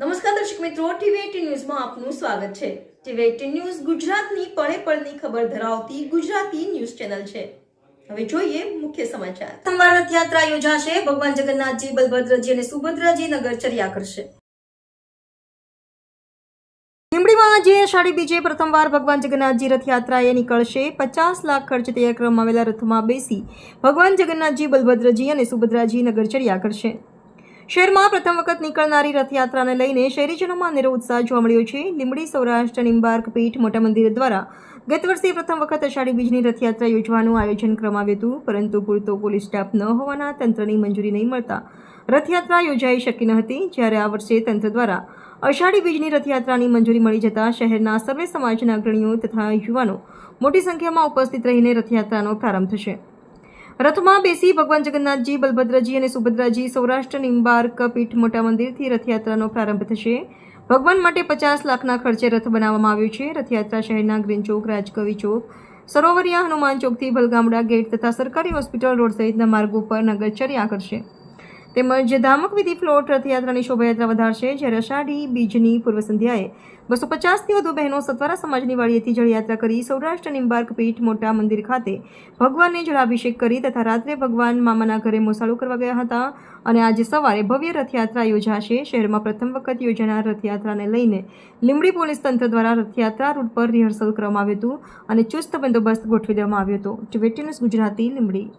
નમસ્કાર દર્શક મિત્રો ટીવી ન્યૂઝમાં આપનું સ્વાગત છે. ટીવી એટીન ન્યૂઝ ગુજરાતની પળે પળની ખબર ધરાવતી ગુજરાતી ન્યૂઝ ચેનલ છે. હવે જોઈએ મુખ્ય સમાચાર. સોમવાર રથયાત્રા યોજાશે. ભગવાન જગન્નાથજી, બલભદ્રજી અને સુભદ્રાજી નગર ચર્યા કરશે. લીંબડીમાં આજે અષાઢી બીજે પ્રથમવાર ભગવાન જગન્નાથજી રથયાત્રાએ નીકળશે. પચાસ લાખ ખર્ચ તૈયાર કરવામાં આવેલા રથમાં બેસી ભગવાન જગન્નાથજી, બલભદ્રજી અને સુભદ્રાજી નગર ચર્યા કરશે. શહેરમાં પ્રથમ વખત નીકળનારી રથયાત્રાને લઈને શહેરીજનોમાં અનેરો ઉત્સાહ જોવા મળ્યો છે. લીંબડી સૌરાષ્ટ્ર નિંબાર્ક પીઠ મોટા મંદિર દ્વારા ગત વર્ષે પ્રથમ વખત અષાઢી બીજની રથયાત્રા યોજવાનું આયોજન કરવામાં આવ્યું હતું. પરંતુ પૂરતો પોલીસ સ્ટાફ ન હોવાના તંત્રની મંજૂરી નહીં મળતા રથયાત્રા યોજાઈ શકી ન હતી. જ્યારે આ વર્ષે તંત્ર દ્વારા અષાઢી બીજની રથયાત્રાની મંજૂરી મળી જતાં શહેરના સર્વે સમાજના અગ્રણીઓ તથા યુવાનો મોટી સંખ્યામાં ઉપસ્થિત રહીને રથયાત્રાનો પ્રારંભ થશે. રથમાં બેસી ભગવાન જગન્નાથજી, બલભદ્રજી અને સુભદ્રાજી સૌરાષ્ટ્ર નિંબાર્ક પીઠ મોટા મંદિરથી રથયાત્રાનો પ્રારંભ થશે. ભગવાન માટે પચાસ લાખના ખર્ચે રથ બનાવવામાં આવ્યો છે. રથયાત્રા શહેરના ગ્રીન ચોક, રાજકવિ ચોક, સરોવરિયા હનુમાન ચોકથી ભલગામડા ગેટ તથા સરકારી હોસ્પિટલ રોડ સહિતના માર્ગો પર નગરચર્યા કરશે. તેમજ ધામક વિધિ ફ્લોટ રથયાત્રાની શોભાયાત્રા વધારશે, જ્યારે અષાઢી, બીજની પૂર્વ સંધ્યાએ બસો પચાસથી વધુ બહેનો સત્વારા સમાજની વાડીએથી જળયાત્રા કરી સૌરાષ્ટ્ર નિંબાર્ક પીઠ મોટા મંદિર ખાતે ભગવાનને જળાભિષેક કરી તથા રાત્રે ભગવાન મામાના ઘરે મોસાળું કરવા ગયા હતા. અને આજે સવારે ભવ્ય રથયાત્રા યોજાશે. શહેરમાં પ્રથમ વખત યોજાનાર રથયાત્રાને લઈને લીંબડી પોલીસ તંત્ર દ્વારા રથયાત્રા રૂટ પર રિહર્સલ કરવામાં આવ્યું હતું અને ચુસ્ત બંદોબસ્ત ગોઠવી દેવામાં આવ્યો હતો. ટીવી ગુજરાતી, લીંબડી.